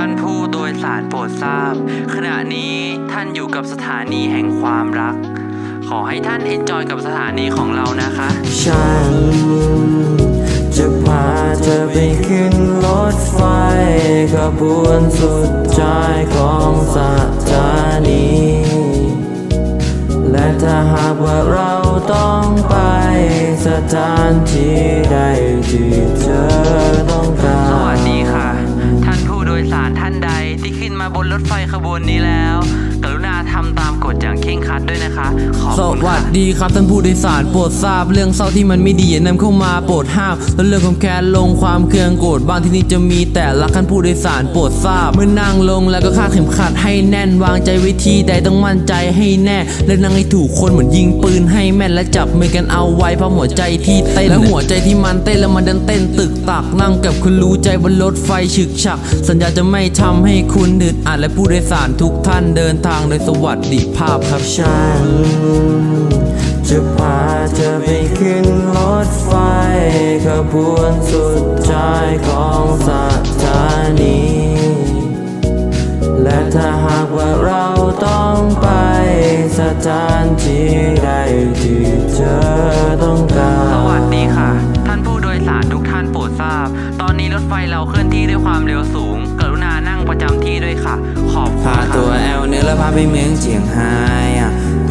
ท่านผู้โดยสารโปรดทราบ ขณะนี้ท่านอยู่กับสถานีแห่งความรัก ขอให้ท่านเอนจอยกับสถานีของเรานะคะ ฉัน จะพาเธอไปขึ้นรถไฟขบวนสุดใจของสถานี และถ้าหากว่าเราต้องไปสถานที่ใดที่เธอ ด้วยนะคะ ขอบสคุณวัค่ะสดีครับท่านผู้โดยสารโปรดทราบเรื่องเศร้าที่มันไม่ดีอย่านำเข้ามาโปรดห้ามแล้วเรื่องความแค้นลงความเคืองโกรธบ้างที่นี่จะมีแต่รักท่านผู้โดยสารโปรดทราบเมื่อนั่งลงแล้วก็คาดเข็มขัดให้แน่นวางใจวิธีใดต้องมั่นใจให้แน่และนั่งให้ถูกคนเหมือนยิงปืนให้แม่นและจับมือกันเอาไว้เพราะหัวใจที่เต้นและหัวใจที่มันเต้นแล้วมันดันเต้นตึกตักนั่งกับคุณรู้ใจบนรถไฟฉึกฉัก สัญญาจะไม่ทำให้คุณอึดอัดและผู้โดยสารทุกท่านเดินทางโดยสวัสดิภาพครับฉันจะพาเธอไปขึ้นรถไฟขบวนสุดท้ายของสถานี และถ้าหากว่าเราต้องไปสถานที่ใดที่เธอต้องการสวัสดีค่ะ ท่านผู้โดยสารทุกท่านโปรดทราบ ตอนนี้รถไฟเราเคลื่อนที่ด้วยความเร็วสูง กรุณานั่งประจำที่ด้วยค่ะ ขอบคุณพาค่ะ ตัวแอลเนื้อแล้วพาไปเมืองเจียงไฮ้อะ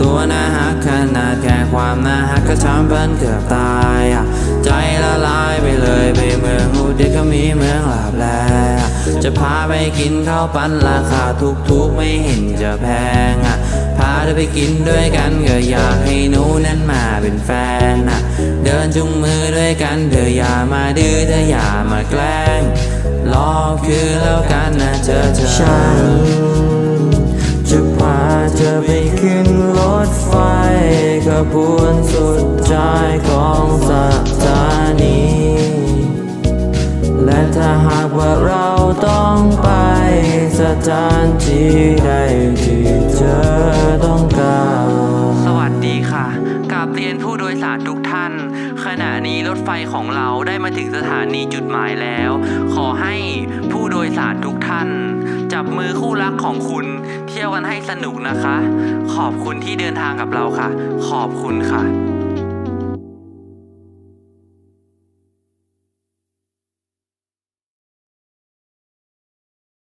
ตัวน่าฮักขนาดแค่ความน่าฮักก็ทำเพิ่นเกือบตายอะใจละลายไปเลยไปเมืองฮูด็กก็มีเมืองหลาบแลจะพาไปกินข้าวปั้นราคาถูกๆไม่เห็นจะแพงอะพาเธอไปกินด้วยกันก็อยากให้หนูนั้นมาเป็นแฟนอะเดินจุงมือด้วยกันเธออย่ามาดื้อเธออย่ามาแกล้งรอคือแล้วกันนะเธอเธอฉันจะพาเธอไปขึ้น ขบวนสุดท้ายของสถานี และถ้าหากว่าเราต้องไปสถานที่ใดที่เธอต้องการ สวัสดีค่ะกราบเรียนผู้โดยสารทุกท่าน ขณะนี้รถไฟของเราได้มาถึงสถานีจุดหมายแล้ว ขอให้ผู้โดยสารทุกท่าน จับมือคู่รักของคุณ เที่ยวกันให้สนุกนะคะ ขอบคุณที่เดินทางกับเราค่ะ ขอบคุณค่ะ